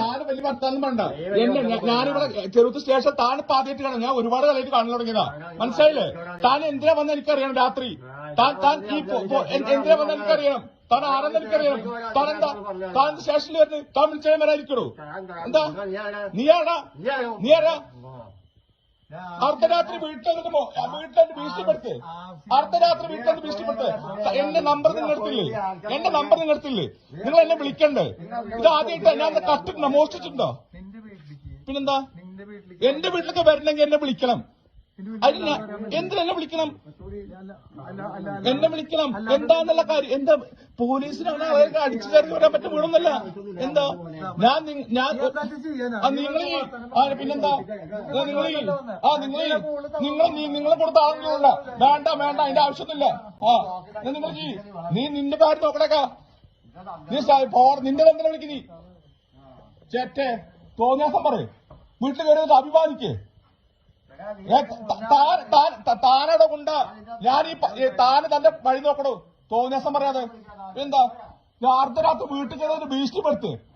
താന് വലിയ വർത്താനം വേണ്ട എന്നെ ഞാനിവിടെ ചെറുത്ത് സ്റ്റേഷൻ താൻ പാതിയിട്ട് കാണാം. ഞാൻ ഒരുപാട് കാലമായിട്ട് കാണാൻ തുടങ്ങിയതാ. മനസ്സിലായില്ലേ? താൻ എന്തിനാ വന്ന എനിക്കറിയണം രാത്രി? താൻ താൻ ഈ എന്തിനാ വന്ന എനിക്കറിയണം? താൻ ആരെന്ന് എനിക്കറിയണം. താൻ എന്താ താൻ സ്റ്റേഷനിൽ വരുന്നത്? താൻ വിളിച്ചാൽ വരാതിരിക്കണോ? എന്താ? നീ ആരാ നീ ആരാ അർദ്ധരാത്രി വീട്ടിൽ വീട്ടിൽ ഭീഷണിപ്പെടുത്ത്. അർദ്ധരാത്രി വീട്ടിൽ ഭീഷണിപ്പെടുത്ത്. എന്റെ നമ്പർ നിങ്ങൾ എടുത്തില്ലേ എന്റെ നമ്പർ നിങ്ങൾ എടുത്തില്ലേ നിങ്ങൾ എന്നെ വിളിക്കണ്ടേ? ഇത് ആദ്യമായിട്ട് ഞാൻ കത്തിട്ടുണ്ടോ മോഷ്ടിച്ചിട്ടുണ്ടോ പിന്നെന്താ? വീട്ടിലേക്ക്. എന്റെ വീട്ടിലൊക്കെ വരണമെങ്കിൽ എന്നെ വിളിക്കണം. അതിന് എന്തിനെന്നെ വിളിക്കണം? എന്നെ വിളിക്കണം. എന്താന്നുള്ള കാര്യം? എന്താ പോലീസിനാണ് അവർക്ക് അടിച്ചു കയറി വരാൻ പറ്റും? വീണെന്നല്ല എന്താ? ഞാൻ ഞാൻ നിങ്ങൾ പിന്നെന്താ? നിങ്ങൾ ആ നിങ്ങൾ നിങ്ങൾ നീ നിങ്ങൾ കൊടുത്ത ആളുകളുള്ള വേണ്ട വേണ്ട അതിന്റെ ആവശ്യമൊന്നുമില്ല ആ നിങ്ങൾ നീ നിന്റെ കാര്യം നോക്കണേക്കാ. നീ നിന്റെ എന്തിനാ വിളിക്ക് നീ ചേറ്റേ തോന്നിയാസം പറയും. വീട്ടിൽ കയറി അഭിമാനിക്കേ. ഏ, ത- താൻ താൻ- ത- താനവിടെ കൊണ്ട ഞാൻ ഈ താന് തന്റെ വഴി നോക്കണോ. തോന്നിയാസം പറയാതെ. എന്താ? അർദ്ധരാത്രി വീട്ടിൽ കയറി ഭീഷണിപ്പെടുത്ത്.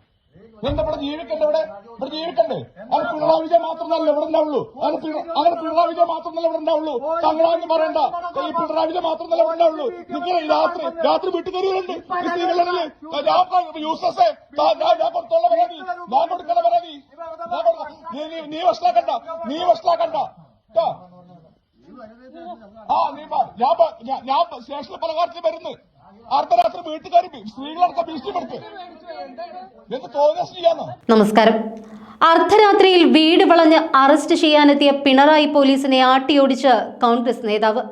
എന്താ ഇവിടെ ജീവിക്കണ്ടേ ഇവിടെ? ഇവിടെ ജീവിക്കണ്ടേ? അത് പിണറായി വിജയൻ മാത്രമല്ല ഇവിടെ ഉണ്ടാവുള്ളൂ. അത് അങ്ങനെ പിണറായി വിജയൻ മാത്രമല്ല ഇവിടെ ഉണ്ടാവുള്ളൂ. തങ്ങളാന്ന് പറയണ്ട. ഈ പിണറായി വിജയൻ മാത്രമല്ല ഇവിടെ ഉണ്ടാവുള്ളൂ. നിങ്ങൾ രാത്രി രാത്രി വീട്ടിൽ കയറിയുണ്ട് ഞാൻ യൂസസേ ഞാൻ പരാതി. ഞാൻ കൊടുക്കുന്ന പരാതി. നീ വഷളാക്കണ്ട. നീ വഷളാക്കണ്ട. ആ നീ. ഞാൻ സ്റ്റേഷനിൽ പല കാര്യത്തിൽ വരുന്നു. അർദ്ധരാത്രി വീട്ടുകാരും സ്ത്രീകളടക്കം ഭീഷണിപ്പെടുത്ത് എന്ത് തോന്നിയ ചെയ്യാന്നോ? നമസ്കാരം. അർദ്ധരാത്രിയിൽ വീട് വളഞ്ഞ് അറസ്റ്റ് ചെയ്യാനെത്തിയ പിണറായി പോലീസിനെ ആട്ടിയോടിച്ച് കോൺഗ്രസ് നേതാവ്.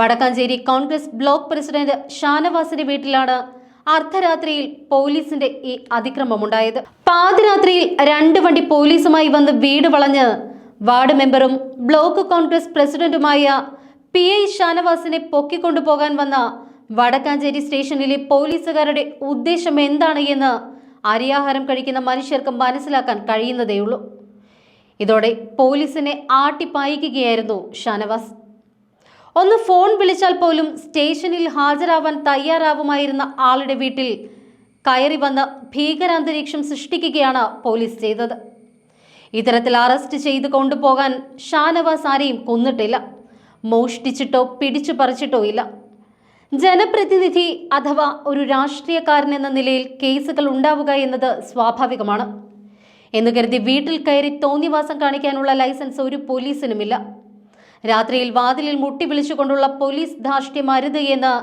വടക്കാഞ്ചേരി കോൺഗ്രസ് ബ്ലോക്ക് പ്രസിഡന്റ് ഷാനവാസിന്റെ വീട്ടിലാണ് അർദ്ധരാത്രിയിൽ പോലീസിന്റെ ഈ അതിക്രമമുണ്ടായത്. പാതിരാത്രിയിൽ രണ്ട് വണ്ടി പോലീസുമായി വന്ന് വീട് വളഞ്ഞ് വാർഡ് മെമ്പറും ബ്ലോക്ക് കോൺഗ്രസ് പ്രസിഡന്റുമായ പി ഐ ഷാനവാസിനെ പൊക്കിക്കൊണ്ടുപോകാൻ വന്ന വടക്കാഞ്ചേരി സ്റ്റേഷനിലെ പോലീസുകാരുടെ ഉദ്ദേശം എന്താണ് എന്ന് അരിയാഹാരം കഴിക്കുന്ന മനുഷ്യർക്ക് മനസ്സിലാക്കാൻ കഴിയുന്നതേയുള്ളൂ. ഇതോടെ പോലീസിനെ ആട്ടിപ്പായിക്കുകയായിരുന്നു ഷാനവാസ്. ഒന്ന് ഫോൺ വിളിച്ചാൽ പോലും സ്റ്റേഷനിൽ ഹാജരാവാൻ തയ്യാറാവുമായിരുന്ന ആളുടെ വീട്ടിൽ കയറി വന്ന് ഭീകരാന്തരീക്ഷം സൃഷ്ടിക്കുകയാണ് പോലീസ് ചെയ്തത്. ഇത്തരത്തിൽ അറസ്റ്റ് ചെയ്ത് കൊണ്ടുപോകാൻ ഷാനവാസ് ആരെയും കൊന്നിട്ടില്ല. മോഷ്ടിച്ചിട്ടോ പിടിച്ചു പറിച്ചിട്ടോ ഇല്ല. ജനപ്രതിനിധി അഥവാ ഒരു രാഷ്ട്രീയക്കാരൻ എന്ന നിലയിൽ കേസുകൾ ഉണ്ടാവുക എന്നത് സ്വാഭാവികമാണ്. എന്ന് കരുതി വീട്ടിൽ കയറി തോന്നിവാസം കാണിക്കാനുള്ള ലൈസൻസ് ഒരു പോലീസിനുമില്ല. രാത്രിയിൽ വാതിലിൽ മുട്ടി വിളിച്ചുകൊണ്ടുള്ള പോലീസ് ധാർഷ്ട്യം അരുത് എന്ന്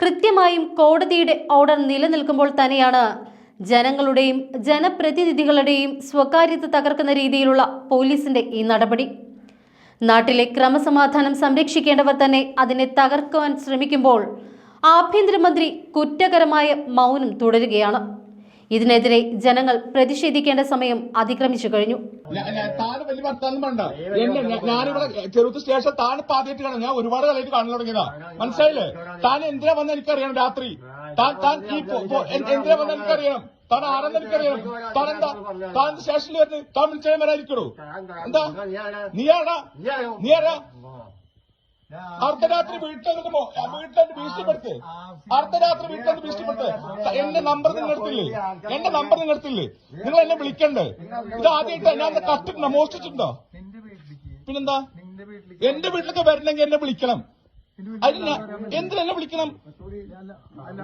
കൃത്യമായും കോടതിയുടെ ഓർഡർ നിലനിൽക്കുമ്പോൾ തന്നെയാണ് ജനങ്ങളുടെയും ജനപ്രതിനിധികളുടെയും സ്വകാര്യത തകർക്കുന്ന രീതിയിലുള്ള പോലീസിന്റെ ഈ നടപടി. നാട്ടിലെ ക്രമസമാധാനം സംരക്ഷിക്കേണ്ടവർ തന്നെ അതിനെ തകർക്കുവാൻ ശ്രമിക്കുമ്പോൾ ആഭ്യന്തരമന്ത്രി കുറ്റകരമായ മൗനം തുടരുകയാണ്. ഇതിനെതിരെ ജനങ്ങൾ പ്രതിഷേധിക്കേണ്ട സമയം അതിക്രമിച്ചു കഴിഞ്ഞു. സ്റ്റേഷൻ കാണാം ഞാൻ ഒരുപാട് കാണാൻ തുടങ്ങിയതാ. മനസ്സിലായില്ലേ? താൻ എന്തിനാ എനിക്കറിയണം രാത്രി? താൻ താൻ എന്തിനാ എനിക്കറിയണം? താൻ ആരെന്ന് എനിക്കറിയണം താൻ എന്താ? താൻ സ്റ്റേഷനിൽ വരുന്നത്? താൻ വിളിച്ചാൽ വരാതിരിക്കണോ എന്താ? നീയാടാ നീയാടാ അർദ്ധരാത്രി വീട്ടിൽ വീട്ടിൽ ഭീഷണിപ്പെടുത്ത്. അർദ്ധരാത്രി വീട്ടിൽ ഭീഷണിപ്പെടുത്ത്. എന്റെ നമ്പർ നിങ്ങൾക്കില്ലേ എന്റെ നമ്പർ നിങ്ങൾക്കില്ലേ നിങ്ങൾ എന്നെ വിളിക്കണ്ടേ? ഇത് ആദ്യമായിട്ട് ഞാൻ കത്തിട്ടുണ്ടോ മോഷ്ടിച്ചിട്ടുണ്ടോ? പിന്നെന്താ? എന്റെ വീട്ടിലൊക്കെ വരണമെങ്കിൽ എന്നെ വിളിക്കണം. ഞാൻ- എന്തിനെന്നെ വിളിക്കണം? അല്ല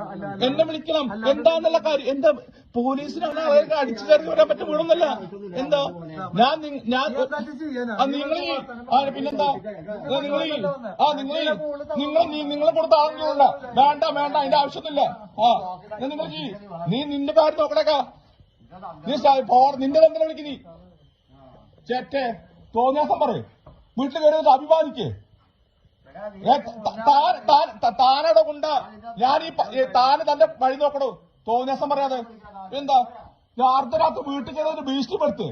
അല്ല അല്ല എന്നെ വിളിക്കണം. എന്താന്നുള്ള കാര്യം. എന്താ പോലീസിനാണ് അവർക്ക് അടിച്ചു കയറി വരാൻ പറ്റും? വീണൊന്നല്ല എന്താ? ഞാൻ ഞാൻ ആ നിങ്ങൾ ആ പിന്നെന്താ? നിങ്ങൾ ആ നിങ്ങൾ നിങ്ങൾ നിങ്ങളെ കൊടുത്ത ആളുകളുള്ള വേണ്ട വേണ്ട. അതിന്റെ ആവശ്യമൊന്നുമില്ല. ആ നിങ്ങൾ നീ നിന്റെ കാര്യം നോക്കണേക്കാ. നീ നിന്റെ എന്തിനാ വിളിക്കുന്നീ? ചേറ്റേ തോന്നിയാസം പറ വീട്ടിൽ കയറി അഭിമാനിക്കേ. ഏ, ത- താൻ താൻ ത- താനവിടെ കൊണ്ട ഞാൻ ഈ താന് തന്റെ വഴി നോക്കണോ തോന്നിയാസം പറയാതെ എന്താ ഞാൻ അർദ്ധരാത്രി വീട്ടിൽ കയറി ഭീഷണിപ്പെടുത്ത്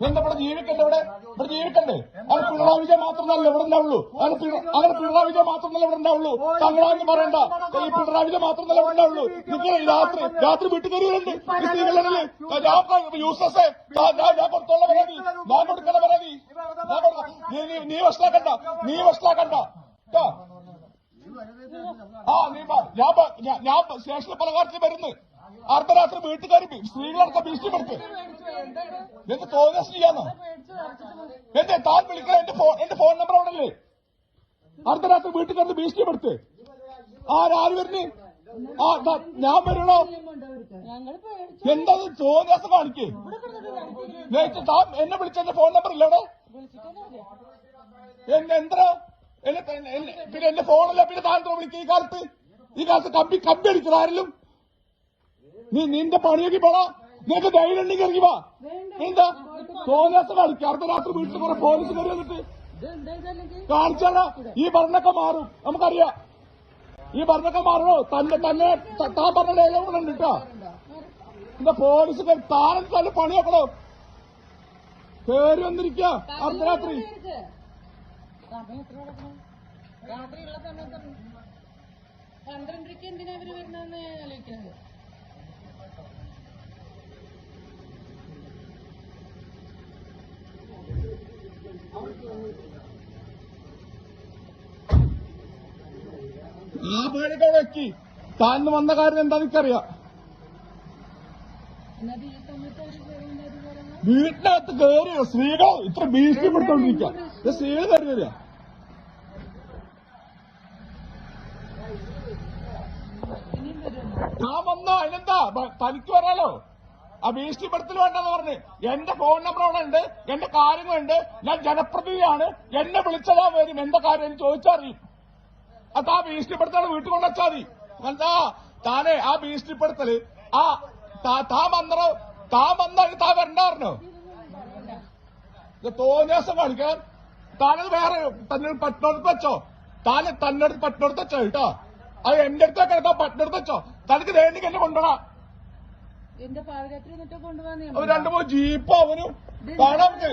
എന്താ ഇവിടെ ജീവിക്കണ്ടേ ഇവിടെ ഇവിടെ ജീവിക്കണ്ടേ അത് പിണറായി വിജയൻ മാത്രമല്ല ഇവിടെ ഉണ്ടാവുള്ളൂ അങ്ങനെ പിണറായി വിജയൻ മാത്രമല്ല ഇവിടെ ഉണ്ടാവുള്ളൂ തങ്ങളാന്ന് പറയണ്ട ഈ പിണറായി വിജയൻ മാത്രമല്ല ഇവിടെ ഉണ്ടാവുള്ളൂ നിങ്ങൾ രാത്രി രാത്രി വീട്ടിൽ കയറിയുണ്ട് ഈ സ്ത്രീകളിൽ ഞാൻ യൂസസേ ഞാൻ ഞാൻ കൊടുത്തോളാം പരാതി ഞാൻ കൊടുക്കണ പരാതി. നീ നീ നീ വഷളാക്കണ്ട. നീ വഷളാക്കണ്ട. കേട്ടോ ആ നീ. ഞാൻ. ഞാൻ- സ്റ്റേഷനിൽ പല വരുന്നു. അർദ്ധരാത്രി വീട്ടുകാരി സ്ത്രീകളടക്കം ഭീഷണിപ്പെടുത്ത് എന്ത് തോന്നിയ ചെയ്യാന്നോ എന്റെ താൻ വിളിക്കണ എന്റെ ഫോൺ എന്റെ ഫോൺ നമ്പർ അവിടെ അല്ലേ അർദ്ധരാത്രി കയറി ഭീഷണിപ്പെടുത്ത് ആരാര് വരുന്നേ. ആ ഞാൻ വരണോ? എന്താ തോന്നിയാസം കാണിക്കേ? താൻ എന്നെ വിളിച്ച എന്റെ ഫോൺ നമ്പർ ഇല്ലടോ അവിടെ? എന്നെ എന്താ എന്നെ പിന്നെ എന്റെ ഫോണല്ല പിന്നെ താൻ വിളിക്കുക ഈ കാലത്ത്. ഈ കാലത്ത് കമ്പി കമ്പി അടിക്കണ ആരെങ്കിലും നീ നിന്റെ പണിയൊക്കെ പോടാ. നിനക്ക് ധൈര്യം ഉണ്ടെങ്കിൽ ഇറങ്ങി വാ. എന്താ? തോന്നിയാസം കാണിക്കുക അടുത്ത രാത്രി വീട്ടിൽ കുറെ പോലീസ് കയറി വന്നിട്ട് കാണിച്ചാടാ. ഈ ഭരണൊക്കെ മാറും. നമുക്കറിയാം. ഈ ഭരണൊക്കെ മാറണോ തന്നെ തന്നെ താൻ പറഞ്ഞ ഡയലോഗ് ഉണ്ട് കേട്ടോ എന്താ പോലീസ് താരം തന്നെ പണി കേറി വന്നിരിക്ക. അർദ്ധരാത്രി. രാത്രിയുള്ള സമയത്ത് പന്ത്രണ്ടരയ്ക്ക് എന്തിനാ അവർ വരുന്നതെന്ന് ഞാൻ ആലോചിക്കുന്നത് ആ പണിയൊക്കെ അവിടെ വെക്കി താൻ വന്ന കാര്യം എന്താ എനിക്കറിയാം. എന്നാ ഈ സമയത്ത് അവർ വീട്ടിനകത്ത് കയറിയോ സ്ത്രീകൾ ഇത്ര ഭീഷണിപ്പെടുത്തോണ്ടിരിക്കുക സ്ത്രീകൾ കയറി വരിക. ഞാൻ വന്നോ? അതിനെന്താ? തനിക്ക് വരാലോ ആ ഭീഷണിപ്പെടുത്തൽ വേണ്ടെന്ന് പറഞ്ഞ് എന്റെ ഫോൺ നമ്പർ അവിടെ ഉണ്ട് എന്റെ കാര്യങ്ങളുണ്ട് ഞാൻ ജനപ്രതിനിധിയാണ്. എന്നെ വിളിച്ചതാ വരും. എന്റെ കാര്യം? എന്ന് ചോദിച്ചറിയും അത് ആ ഭീഷണിപ്പെടുത്തൽ വീട്ടിൽ കൊണ്ടുവച്ചാൽ മതി. എന്താ താനെ ആ ഭീഷണിപ്പെടുത്തൽ. ആ താ- വന്നോ താൻ വന്നാൽ താൻ വരണ്ടായിരുന്നു ഇത് തോന്നിയാസം കാണിക്കാൻ. താനത് വേറെ തന്നെ പട്ടണത്ത് വെച്ചോ? താന് തന്നെ പട്ടണത്ത് വെച്ചോ കേട്ടോ? അത് എന്റെ അടുത്തൊക്കെ എടുത്താ പട്ടണത്ത് വെച്ചോ? തനിക്ക് വേണ്ടി എന്നെ കൊണ്ടുപോടാ അവർ രണ്ടു മൂന്ന് ജീപ്പോ അവനും. കാണാൻ നമുക്ക്